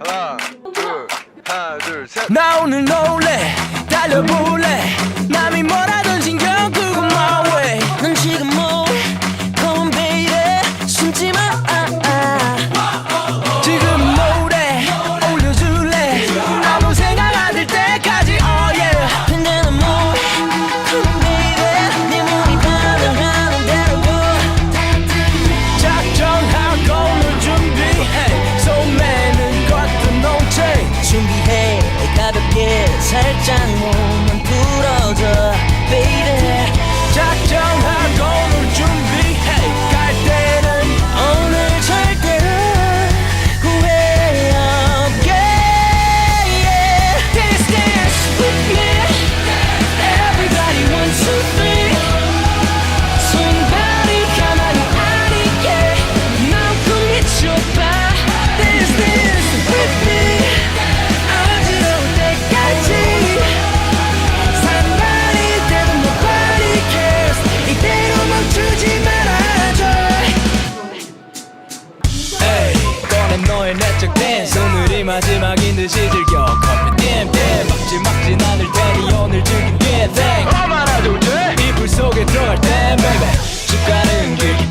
하나 둘 하나 둘셋. 나 오늘 놀래. 달려볼래. 듯이 즐겨 커피 띵띵 막지막지 않을 테니 오늘 즐긴 게 땡. 얼마나 좋지? 이불 속에 들어갈 땐 baby 집 가는 길